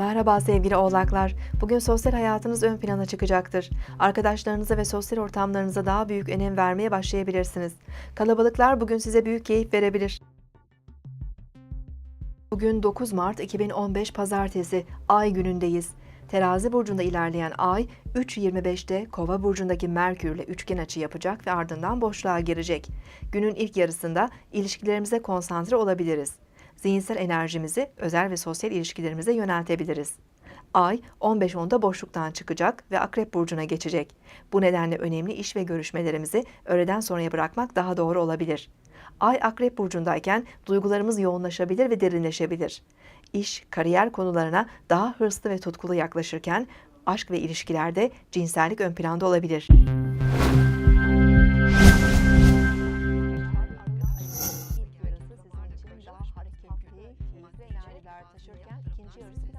Merhaba sevgili oğlaklar. Bugün sosyal hayatınız ön plana çıkacaktır. Arkadaşlarınıza ve sosyal ortamlarınıza daha büyük önem vermeye başlayabilirsiniz. Kalabalıklar bugün size büyük keyif verebilir. Bugün 9 Mart 2015 Pazartesi, Ay günündeyiz. Terazi burcunda ilerleyen Ay, 3.25'te Kova burcundaki Merkürle üçgen açı yapacak ve ardından boşluğa girecek. Günün ilk yarısında ilişkilerimize konsantre olabiliriz. Zihinsel enerjimizi özel ve sosyal ilişkilerimize yöneltebiliriz. Ay 15.10'da boşluktan çıkacak ve Akrep burcuna geçecek. Bu nedenle önemli iş ve görüşmelerimizi öğleden sonraya bırakmak daha doğru olabilir. Ay Akrep burcundayken duygularımız yoğunlaşabilir ve derinleşebilir. İş, kariyer konularına daha hırslı ve tutkulu yaklaşırken aşk ve ilişkilerde cinsellik ön planda olabilir. sayılar taşırken ikinci yarısı biraz...